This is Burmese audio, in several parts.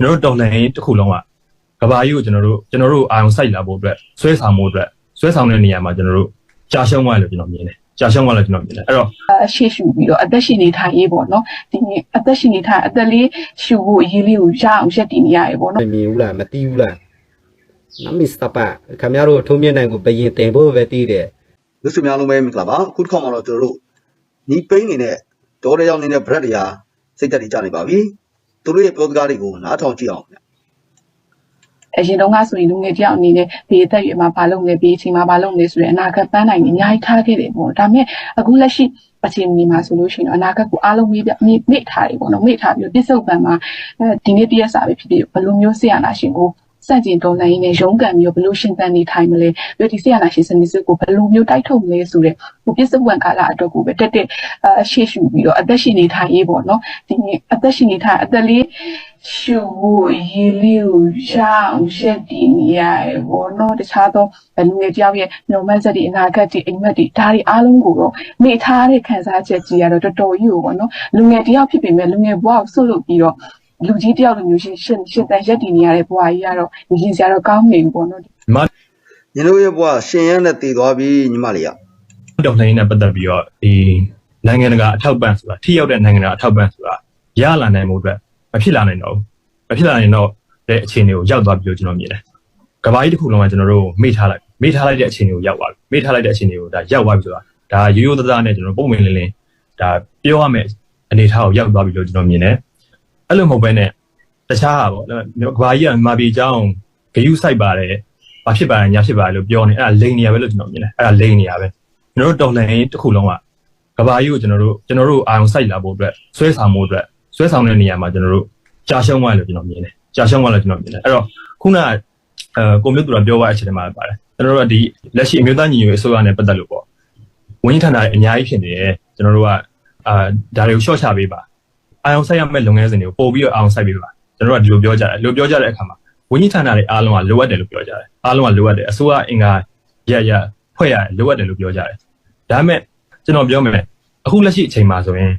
ကျွန်တော်တို့တော်လှန်ရေးတစ်ခုလုံးကကဘာကြီးကိုကျွန်တော်တို့ကျွန်တော်တို့အာရုံစိုက်လာဖို့အတွက်ဆွဲဆောင်မှုအတွက်ဆွဲဆောင်တဲ့နေရာမှာကျွန်တော်တို့ကြာရှုံးသွားတယ်လို့ကျွန်တော်မြင်တယ်ကြာရှုံးသွားတယ်ကျွန်တော်မြင်တယ်အဲ့တော့အရှိရှူပြီးတော့အသက်ရှင်နေထိုင်ရေးပေါ့နော်ဒီအသက်ရှင်နေထိုင်အသက်လေးရှူဖို့အရေးလေးကိုရအောင်ရက်တည်နေရတယ်ပေါ့နော်မမြင်ဘူးလားမတီးဘူးလားနမစ္စတပါခင်ဗျားတို့ထုံးမြင့်နိုင်ကိုဘယင်တင်ဖို့ပဲတီးတယ်လူစုများလုံးပဲမင်္ဂလာပါအခုတစ်ခေါက်မှာတော့ကျွန်တော်တို့ညီပိန်းနေတဲ့ဒေါ်ရရောက်နေတဲ့ bread တွေကစိတ်သက်တွေကြနေပါပြီ သူတို့ရဲ့ပြောစကားတွေကိုနားထောင်ကြည့်အောင်ဗျအရင်တုန်းကဆိုရင်လူငယ်တယောက်အနေနဲ့ဒီအသက်အရွယ်မှာဘာလုပ်လဲဒီအချိန်မှာဘာလုပ်လဲဆိုရင်အနာဂတ်ပန်းနိုင်နေအများကြီးထားခဲ့တယ်ပေါ့ဒါပေမဲ့အခုလက်ရှိအချိန်ဒီမှာဆိုလို့ရှိရင်တော့အနာဂတ်ကိုအားလုံးမေ့ပြမေ့မေ့ထားတယ်ပေါ့နော်မေ့ထားပြီးတော့ပြစ္ဆုတ်ပံမှာအဲဒီနေ့တရက်စာပဲဖြစ်ဖြစ်ဘယ်လိုမျိုးဆရာနာရှင်ကို စန့်ကျင်တော်လှန်ရင်းနဲ့ရုန်းကန်ပြီးတော့ဘယ်လိုရှင်သန်နေထိုင်မလဲပြီးတော့ဒီဆရာနာရှင်စနစ်စုကိုဘယ်လိုမျိုးတိုက်ထုတ်မလဲဆိုတဲ့ဟိုပြစ္ဆုတ်ပံကာလအတွက်ကိုပဲတက်တက်အရှိရှူပြီးတော့အသက်ရှင်နေထိုင်ရေးပေါ့နော်ဒီအသက်ရှင်နေထိုင်အသက်လေးရှူဖို့ရေးလေးကိုရအောင်ရှက်တည်နေရတယ်ပေါ့နော်တခြားသောလူငယ်တယောက်ရဲ့ညုံမက်ဆက်တွေအနာဂတ်တွေအိမ်မက်တွေဒါတွေအားလုံးကိုတော့မိထားတဲ့ခံစားချက်ကြီးရတော့တော်တော်ကြီးကိုပေါ့နော်လူငယ်တယောက်ဖြစ်ပေမဲ့လူငယ်ဘဝကိုဆွတ်လို့ပြီးတော့ လူကြီးတယောက်လိုမျိုးရှင်ရှင်ရှင်တန်ရက်တည်နေရတဲ့ဘဝကြီးကတော့ရင်စရာတော့ကောင်းနေပြီပေါ့နော်ညီမညီတို့ရဲ့ဘဝရှင်ရမ်းနဲ့တည်သွားပြီညီမလေးကတော်လှန်ရေးနဲ့ပတ်သက်ပြီးတော့ဒီနိုင်ငံတကာအထောက်ပံ့ဆိုတာထိရောက်တဲ့နိုင်ငံတကာအထောက်ပံ့ဆိုတာရလာနိုင်မှုအတွက်မဖြစ်လာနိုင်တော့ဘူးမဖြစ်လာနိုင်တော့တဲ့အခြေအနေကိုရောက်သွားပြီလို့ကျွန်တော်မြင်တယ်ကဘာကြီးတစ်ခုလုံးကကျွန်တော်တို့မေ့ထားလိုက်မေ့ထားလိုက်တဲ့အခြေအနေကိုရောက်သွားပြီမေ့ထားလိုက်တဲ့အခြေအနေကိုဒါရောက်သွားပြီဆိုတာဒါရိုးရိုးသားသားနဲ့ကျွန်တော်ပုံမှန်လင်းလင်းဒါပြောရမယ့်အနေအထားကိုရောက်သွားပြီလို့ကျွန်တော်မြင်တယ် အဲ့လိုမဟုတ်ဘဲနဲ့တခြားဟာပေါ့ကဘာကြီးကမြန်မာပြည်အကြောင်းဂယုစိုက်ပါတယ်ဘာဖြစ်ပါလဲညာဖြစ်ပါလဲလို့ပြောနေအဲ့ဒါလိန်နေရပဲလို့ကျွန်တော်မြင်တယ်အဲ့ဒါလိန်နေရပဲကျွန်တော်တို့တော်လှန်ရေးတစ်ခုလုံးကကဘာကြီးကိုကျွန်တော်တို့ကျွန်တော်တို့အာရုံစိုက်လာဖို့အတွက်ဆွဲဆောင်မှုအတွက်ဆွဲဆောင်တဲ့နေရာမှာကျွန်တော်တို့ကြာရှုံးသွားတယ်လို့ကျွန်တော်မြင်တယ်ကြာရှုံးသွားတယ်ကျွန်တော်မြင်တယ်အဲ့တော့ခုနကအဲကွန်ပျူတာပြောသွားတဲ့အချိန်မှာပါတယ်ကျွန်တော်တို့ကဒီလက်ရှိအမျိုးသားညီညွတ်ရေးအစိုးရနဲ့ပတ်သက်လို့ပေါ့ဝန်ကြီးဌာနတွေအများကြီးဖြစ်နေတယ်ကျွန်တော်တို့ကအာဒါတွေကို short ချပေးပါ အာရုံစိုက်ရမယ့်လုပ်ငန်းစဉ်တွေကိုပို့ပြီးတော့အာရုံစိုက်ပေးပါကျွန်တော်တို့ကဒီလိုပြောကြတယ်လိုပြောကြတဲ့အခါမှာဝန်ကြီးဌာနတွေအားလုံးကလိုအပ်တယ်လို့ပြောကြတယ်အားလုံးကလိုအပ်တယ်အစိုးရအင်္ဂါရရဖွဲ့ရတယ်လိုအပ်တယ်လို့ပြောကြတယ် ဒါပေမဲ့ကျွန်တော်ပြောမယ်အခုလက်ရှိအချိန်မှာဆိုရင်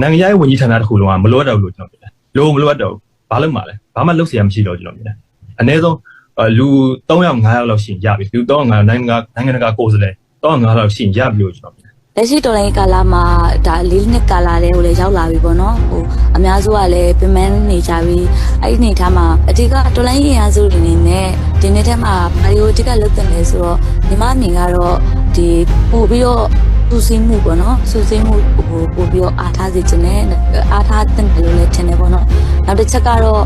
နိုင်ငံရေးဝန်ကြီးဌာနတစ်ခုလုံးကမလိုအပ်တော့ဘူးလို့ကျွန်တော်ပြောတယ်။လိုမလိုအပ်တော့ဘူး။ဘာလို့မှလဲ။ဘာမှလုပ်เสียမရှိတော့ကျွန်တော်ပြောတယ်။အနည်းဆုံးအဲ့လူ3ယောက်5ယောက်လောက်ရှိရင်ရပြီ။လူ3ယောက်5ယောက်နိုင်ငံကနိုင်ငံတကာကိုယ်စားလှယ်3ယောက်5ယောက်လောက်ရှိရင်ရပြီလို့ကျွန်တော်ပြောတယ် ာ လက်ရှိတော်လိုင်းကာလာမှာဒါလေးနှစ်ကာလာလေးကိုလည်းရောက်လာပြီပေါ့နော်ဟိုအများစုကလည်းပြင်ပန်းနေကြပြီအဲ့ဒီအနေထားမှာအဓိကတော်လိုင်းရင်အားစုတွေနေနဲ့ဒီနေ့ထဲမှာဘာလို့အဓိကလုပ်တင်လဲဆိုတော့ညီမအမြင်ကတော့ဒီပို့ပြီးတော့သူစည်းမှုပေါ့နော်စူးစိမှုဟိုပို့ပြီးတော့အားထားစေချင်တယ်အားထားတင်တယ်လို့လည်းထင်တယ်ပေါ့နော်နောက်တစ်ချက်ကတော့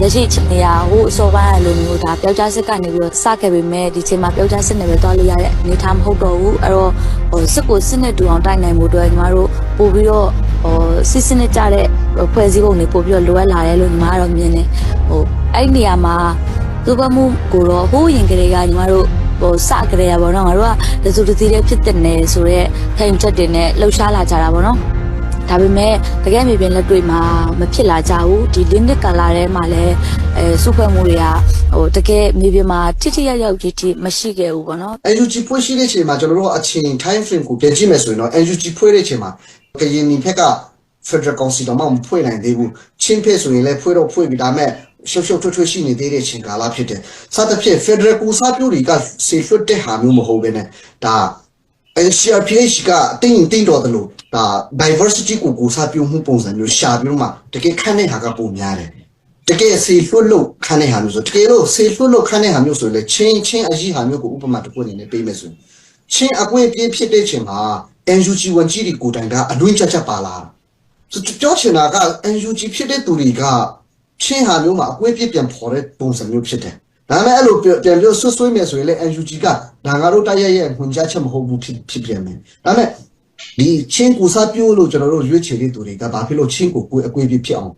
လက်ရှိအချိန်အရာဟိုအစောပိုင်းအလိုမျိုးဒါပျောက်ကြားစစ်ကနေပြီးတော့စခဲ့ပေမဲ့ဒီချိန်မှာပျောက်ကြားစစ်နေပဲတွားလို့ရတဲ့အနေအထားမဟုတ်တော့ဘူးအဲ့တော့ဟိုစစ်ကိုစစ်နဲ့တူအောင်တိုက်နိုင်မှုအတွက်ညီမတို့ပို့ပြီးတော့ဟိုစစ်စစ်နဲ့ကြတဲ့ဖွဲ့စည်းပုံတွေပို့ပြီးတော့လိုအပ်လာတယ်လို့ညီမကတော့မြင်တယ်ဟိုအဲ့ဒီနေရာမှာသူ့ဘမှုကိုတော့ဟိုးရင်ကလေးကညီမတို့ဟိုစကြရပါတော့ငါတို့ကတစုတစည်းလေးဖြစ်တဲ့နယ်ဆိုတော့ထိုင်ချက်တွေနဲ့လှုပ်ရှားလာကြတာပေါ့နော် ဒါပေမဲ့တကယ်မြေပြင်လက်တွေ့မှာမဖြစ်လာကြဘူးဒီ limit ကာလာထဲမှာလည်းအဲစုဖွဲ့မှုတွေကဟိုတကယ်မြေပြင်မှာတိတိယောက်ယောက်ကြီးတိမရှိခဲ့ဘူးပေါ့နော် NUG ဖွဲ့ရှိတဲ့ချိန်မှာကျွန်တော်တို့အချိန် time frame ကိုပြန်ကြည့်မယ်ဆိုရင်တော့ NUG ဖွဲ့တဲ့ချိန်မှာကရင်နီဘက်က Federal Council တော့မဖွဲ့နိုင်သေးဘူးချင်းဖက်ဆိုရင်လည်းဖွဲ့တော့ဖွဲ့ပြီးဒါမဲ့ရှုပ်ရှုပ်ထွတ်ထွတ်ရှိနေသေးတဲ့ချိန်ကာလဖြစ်တယ်စသဖြင့် Federal ကိုစားပြုတွေကစေလွတ်တဲ့ဟာမျိုးမဟုတ်ဘဲနဲ့ဒါ NCRPH ကအတင်းရင်တင်းတော်တယ်လို့ဒါ diversity ကိုကိုစားပြုမှုပုံစံမျိုးရှာပြီးတော့မှတကယ်ခန့်တဲ့ဟာကပုံများတယ်တကယ်ဆေလွတ်လို့ခန်းတဲ့ဟာမျိုးဆိုတကယ်လို့ဆေလွတ်လို့ခန်းတဲ့ဟာမျိုးဆိုလေချင်းချင်းအကြီးဟာမျိုးကိုဥပမာတစ်ခုအနေနဲ့ပေးမယ်ဆိုရင်ချင်းအကွင့်ပြင်းဖြစ်တဲ့ချိန်မှာ NUG ဝန်ကြီးတွေကိုတိုင်ကအလွင့်ချက်ချက်ပါလာဆိုပြောချင်တာက NUG ဖြစ်တဲ့သူတွေကချင်းဟာမျိုးမှာအကွင့်ပြင်းပြန်ဖော်တဲ့ပုံစံမျိုးဖြစ်တယ် ဒါပေမဲ့အဲ့လိုပြန်ပြောဆွဆွေးမယ်ဆိုရင်လေ NUG ကဒါငါတို့တိုက်ရရဲ့ခွန်ကြားချက်မဟုတ်ဘူးဖြစ်ဖြစ်ပြန်မယ်ဒါပေမဲ့ဒီချင်းကိုစားပြိုးလို့ကျွန်တော်တို့ရွေးချယ်တဲ့သူတွေကဘာဖြစ်လို့ချင်းကိုကိုယ်အကွင့်ပြင်းဖြစ်အောင်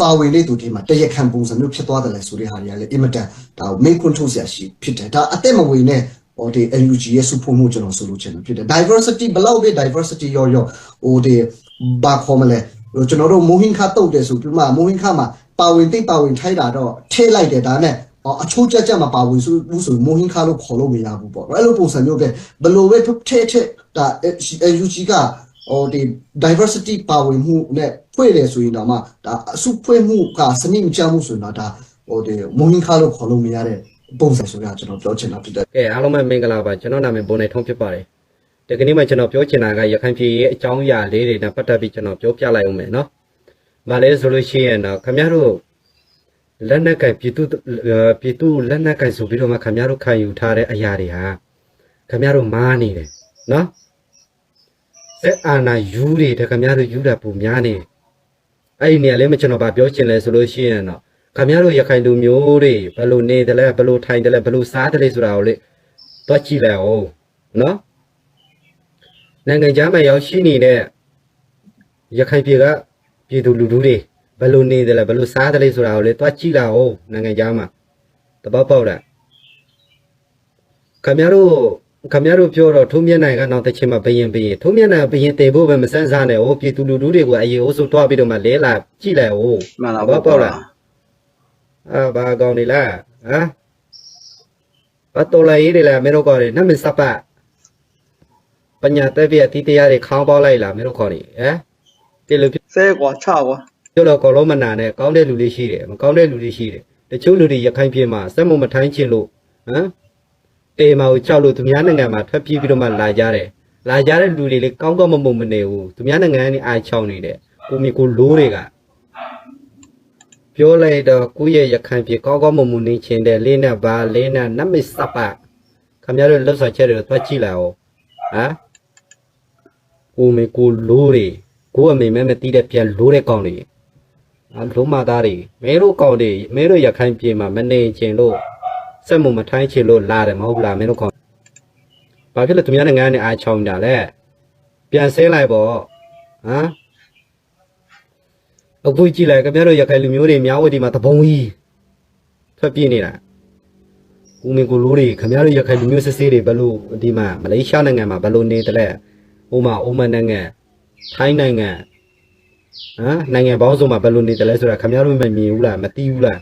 ပါဝင်တဲ့သူတွေမှာတရက်ခံပုံစံမျိုးဖြစ်သွားတယ်လေဆိုတဲ့ဟာတွေကလည်းအင်မတန်ဒါမေးခွန်းထုတ်စရာရှိဖြစ်တယ်ဒါအသက်မဝင်နဲ့ဟိုဒီ NUG ရဲ့စုဖို့မှုကျွန်တော်ဆိုလို့ချင်တယ်ဖြစ်တယ် diversity ဘလောက်ပဲ diversity ရောရောဟိုဒီဘာခေါ်မလဲဟိုကျွန်တော်တို့မိုဟင်ခါတုတ်တယ်ဆိုပြီးမှမိုဟင်ခါမှာပါဝင်တိတ်ပါဝင်ထိုက်တာတော့ထဲလိုက်တယ်ဒါနဲ့ အချိုးကြက်ကြက်မှာပါဝင်ဆိုဘူးဆိုမိုဟင်ခါလို့ခေါ်လို့မရဘူးပေါ့အဲ့လိုပုံစံမျိုးပဲဘလို့ပဲထဲထဲဒါ NUG ကဟိုဒီ diversity ပါဝင်မှုနဲ့ဖွဲ့တယ်ဆိုရင်တော့မှဒါအစုဖွဲ့မှုကစနစ်မကျမှုဆိုရင်တော့ဒါဟိုဒီမုံဟင်းခါလို့ခေါ်လို့မရတဲ့ပုံစံဆိုရကျွန်တော်ပြောချင်တာဖြစ်တယ်ကဲအားလုံးပဲမင်္ဂလာပါကျွန်တော်နာမည်ဘုံနေထုံးဖြစ်ပါတယ်ဒီကနေ့မှကျွန်တော်ပြောချင်တာကရခိုင်ပြည်ရဲ့အကြောင်းအရာလေးတွေနဲ့ပတ်သက်ပြီးကျွန်တော်ပြောပြလိုက်အောင်မယ်နော်။မလဲဆိုလို့ရှိရင်တော့ခင်ဗျားတို့ လက်နက်ကင်ပြည်သူပြည်သူလက်နက်ကင်ဆိုပြီးတော့မှခင်ဗျားတို့ခံယူထားတဲ့အရာတွေဟာခင်ဗျားတို့မားနေတယ်နော်။စက်အာနာယူတွေတခင်ဗျားတို့ယူတာပုံများနေအဲ့ဒီနေရာလေးမှာကျွန်တော်ဗာပြောချင်လဲဆိုလို့ရှိရင်တော့ခင်ဗျားတို့ရခိုင်လူမျိုးတွေဘယ်လိုနေတယ်လဲဘယ်လိုထိုင်တယ်လဲဘယ်လိုစားတယ်လဲဆိုတာကိုလေတွက်ကြည့်လိုက်အောင်နော်နိုင်ငံခြားမှာရောက်ရှိနေတဲ့ရခိုင်ပြည်ကပြည်သူလူထုတွေ ဘယ်လိုနေတယ်လဲဘယ်လိုစားတယ်လဲဆိုတာကိုလေတွက်ကြည့်လိုက်အောင်နိုင်ငံခြားမှာတပောက်ပေါက်တာခင်ဗျားတို့ခင်ဗျားတို့ပြောတော့ထုံးမျက်နှာကတော့တစ်ချိန်မှာဘယင်ဘယင်ထုံးမျက်နှာဘယင်တင်ဖို့ပဲမစမ်းစားနဲ့ဟိုပြည်သူလူထုတွေကိုအရေးအဆိုးတွားပြီးတော့မှလဲလာကြည့်လိုက်အောင်မှန်လားတပောက်ပေါက်လားအာဘာကောင်းနေလားဟမ်ဘာတော်လာရေးတွေလားမင်းတို့ကောင်းနေနမစပပညာတက်ပြတီးတရားတွေခေါင်းပေါက်လိုက်လားမင်းတို့ခေါင်းနေဟမ်ဒီလိုဆဲကွာချကွာ ပြောတော့ကောလုံးမနာနဲ့ကောင်းတဲ့လူတွေရှိတယ်မကောင်းတဲ့လူတွေရှိတယ်တချို့လူတွေရခိုင်ပြည်မှာစက်မမထိုင်းချင်လို့ဟမ်တေမာကိုကြောက်လို့သူများနိုင်ငံမှာထွက်ပြေးပြီးတော့မှလာကြတယ်လာကြတဲ့လူတွေလေကောင်းကောင်းမမုံမနေဘူးသူများနိုင်ငံကနေအားချောင်းနေတယ်ကိုမီကိုလိုးတွေကပြောလိုက်တော့ကိုယ့်ရဲ့ရခိုင်ပြည်ကောင်းကောင်းမွန်မွန်နေချင်တဲ့လေးနဲ့ဘာလေးနဲ့နမစ်စပခင်ဗျားတို့လှုပ်ဆောင်ချက်တွေကိုသွားကြည့်လိုက်အောင်ဟမ်ကိုမေကိုလိုးတွေကိုအမေမဲမတီးတဲ့ပြန်လိုးတဲ့ကောင်တွေအ လုံးမသားတွေမဲတို့ကောင်တွေမဲတို့ရခိုင်ပြည်မှာမနေချင်လို့စက်မမထိုင်းချင်လို့လာတယ်မဟုတ်လားမဲတို့ကောင်ဘာဖြစ်လို့သူများနိုင်ငံကနေအားချောင်းကြလဲပြန်ဆင်းလိုက်ပေါ့ဟမ်အခုကြည့်လိုက်ခင်ဗျားတို့ရခိုင်လူမျိုးတွေများဝတီမှာတပုံကြီးထွက်ပြေးနေတာဦးမင်းကိုလိုးတွေခင်ဗျားတို့ရခိုင်လူမျိုးစစ်စစ်တွေဘယ်လိုဒီမှာမလေးရှားနိုင်ငံမှာဘယ်လိုနေတယ်လဲဥမာအိုမန်နိုင်ငံထိုင်းနိုင်ငံ ဟမ်နိုင်ငံပေါင်းစုံမှာဘယ်လိုနေတယ်လဲဆိုတာခင်ဗျားတို့မမြင်ဘူးလားမသိဘူးလား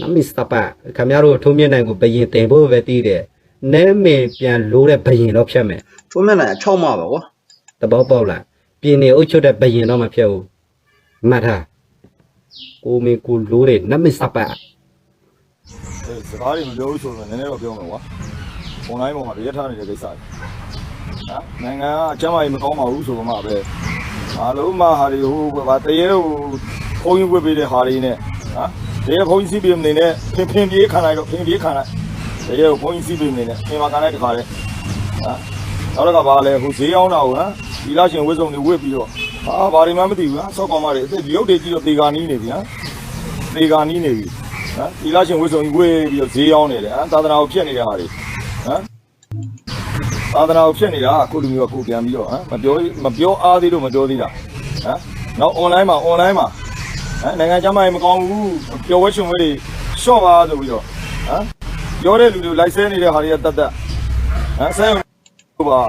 နမစ္စပခင်ဗျားတို့ထုံးမြင့်နိုင်ကိုဘယင်တင်ဖို့ပဲတည်တယ်နဲမေပြန်လိုးတဲ့ဘယင်တော့ဖြတ်မယ်ထုံးမြတ်နိုင်6မှာပါကွာတဘောပေါက်လားပြင်းနေအုပ်ချုပ်တဲ့ဘယင်တော့မဖြတ်ဘူးမှတ်ထားကိုမင်းကိုလိုးတဲ့နမစ္စပအဲစကားတွေမပြောဘူးဆိုတော့နည်းနည်းတော့ပြောမယ်ကွာ။ online ပေါ်မှာရထားနေတဲ့ကိစ္စတွေ။ဟာနိုင်ငံကအကျမ်းမာရေးမကောင်းပါဘူးဆိုတော့မှပဲ။ အားလုံးမှဟာတွေဟိုဘာတရေဟိုဘုံကြီးဝတ်ပေးတဲ့ဟာတွေနဲ့ဟာတရေဘုံကြီးစီးပေးမနေနဲ့ဖင်ဖင်ပြေးခံလိုက်တော့ဖင်ပြေးခံလိုက်တရေဘုံကြီးစီးပေးမနေနဲ့ဖင်မခံလိုက်တခါလေဟာနောက်တော့ကဘာလဲဟိုဈေးအောင်တာကိုဟမ်ဒီလားရှင်ဝတ်စုံတွေဝတ်ပြီးတော့ဟာဘာတွေမှမသိဘူးဟာဆောက်ကောင်မတွေအစ်ရုပ်တွေကြည့်တော့တေကာနီးနေပြီဟာတေကာနီးနေပြီဟမ်ဒီလားရှင်ဝတ်စုံကြီးဝတ်ပြီးတော့ဈေးအောင်နေတယ်ဟမ်သာသနာကိုဖျက်နေတဲ့ဟာတွေဟမ် သာသနာကိုဖျက်နေတာအခုလူမျိုးကကိုပြန်ပြီးတော့ဟမ်မပြောမပြောအားသေးလို့မပြောသေးတာဟမ်နောက် online မှာ online မှာဟမ်နိုင်ငံခြားမှာမကောင်းဘူးပျော်ဝဲရှင်ဝဲတွေရှော့ပါဆိုပြီးတော့ဟမ်ပြောတဲ့လူတွေလိုက်ဆဲနေတဲ့ဟာတွေကတတ်တတ်ဟမ်ဆဲဟုတ်ပါ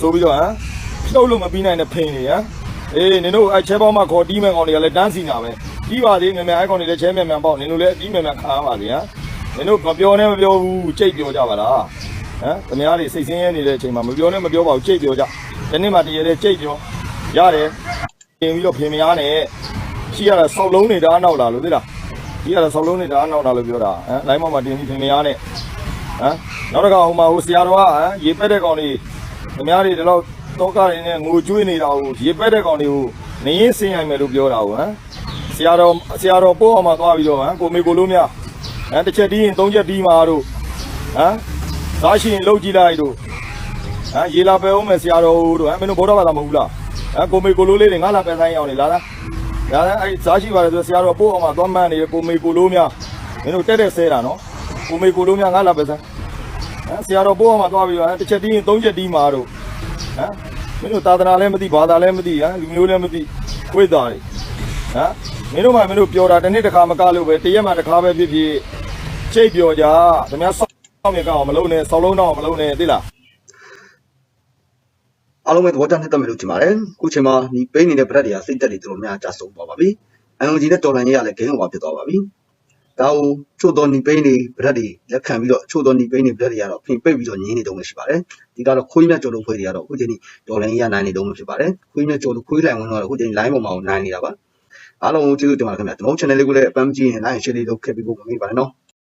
ဆိုပြီးတော့ဟမ်ဖြုတ်လို့မပြီးနိုင်တဲ့ဖင်တွေဟမ်အေးနင်တို့အဲချဲပေါင်းမှာခေါ်တီးမဲ့ကောင်တွေကလည်းတန်းစီနာပဲပြီးပါသေးငယ်ငယ်အဲကောင်တွေလည်းချဲမြန်မြန်ပေါ့နင်တို့လည်းအတီးမြန်မြန်ခံရပါစေဟမ်နင်တို့မပြောနဲ့မပြောဘူးကြိတ်ပြောကြပါလား ဟမ်သမားတွေစိတ်ဆင်းရဲနေတဲ့အချိန်မှာမပြောနဲ့မပြောပါဘူးကြိတ်ပြောကြဒီနေ့မှတရေတဲ့ကြိတ်ပြောရတယ်ပြင်ပြီးတော့ဖင်မရနဲ့ရှိရတာဆောက်လုံးနေတာအနောက်လာလို့သိလားရှိရတာဆောက်လုံးနေတာအနောက်လာလို့ပြောတာဟမ်လိုင်းပေါ်မှာတင်ပြီးဖင်မရနဲ့ဟမ်နောက်တစ်ခါဟိုမှာဟိုဆရာတော်ကဟမ်ရေပက်တဲ့ကောင်တွေသမားတွေဒီလောက်တော့ကားတွေနဲ့ငိုကြွေးနေတာကိုရေပက်တဲ့ကောင်တွေကိုနေရင်ဆင်းရိုက်မယ်လို့ပြောတာကိုဟမ်ဆရာတော်ဆရာတော်ပို့အောင်မှသွားပြီးတော့ဟမ်ကိုမေကိုလို့များဟမ်တစ်ချက်တီးရင်သုံးချက်တီးမှာတို့ဟမ် သားရှိရင်လှုပ်ကြည့်လိုက်တို့ဟမ်ရေလာပယ်အောင်မယ်ဆရာတော်တို့ဟမ်မင်းတို့ဘောတော်ဘာသာမဟုတ်ဘူးလားဟမ်ကိုမေကိုလို့လေးတွေငါလာပယ်ဆိုင်အောင်နေလာလားဒါလည်းအဲ့သားရှိပါတယ်ဆိုဆရာတော်ပို့အောင်မှသွားမှန်းနေကိုမေကိုလို့များမင်းတို့တက်တက်ဆဲတာနော်ကိုမေကိုလို့များငါလာပယ်ဆိုင်ဟမ်ဆရာတော်ပို့အောင်မှသွားပြီးတော့ဟမ်တစ်ချက်တီးရင်သုံးချက်တီးမှာတို့ဟမ်မင်းတို့သာသနာလည်းမသိဘာသာလည်းမသိဟမ်လူမျိုးလည်းမသိခွေးသားတွေဟမ်မင်းတို့မှမင်းတို့ပြောတာတစ်နေ့တစ်ခါမကလို့ပဲတရက်မှတစ်ခါပဲဖြစ်ဖြစ်ချိတ်ပြောကြခင်ဗျား ဆောက်မြကောင်မလုံးနဲ့ဆောက်လုံးတော့မလုံးနဲ့သိလားအားလုံးပဲသဘောကျနှစ်သက်မယ်လို့ထင်ပါတယ်ခုချိန်မှာဒီပိန်းနေတဲ့ဗရက်တွေကစိတ်သက်တွေတော်တော်များကြာဆုံးသွားပါပြီအန်ယူဂျီနဲ့တော်လန်ကြီးကလည်းဂိမ်းဟောဖြစ်သွားပါပြီဒါကိုချို့တော်နီပိန်းတွေဗရက်တွေလက်ခံပြီးတော့ချို့တော်နီပိန်းတွေဗရက်တွေကတော့ဖိပိတ်ပြီးတော့ညင်းနေတုံးရှိပါတယ်ဒီကတော့ခွေးမြတ်ကျော်လို့ခွေးတွေကတော့အခုချိန်ဒီဒေါ်လာကြီးရနိုင်နေတုံးဖြစ်ပါတယ်ခွေးမြတ်ကျော်လို့ခွေးလိုင်ဝင်တော့အခုချိန် line ပေါ်မှာနိုင်နေတာပါအားလုံးကျေးဇူးတင်ပါတယ်ခင်ဗျာကျွန်တော် channel လေးကိုလည်းအပန်းကြည့်ရင် like share လေးလုပ်ခဲ့ပြီးဖို့မမေ့ပါနဲ့နော်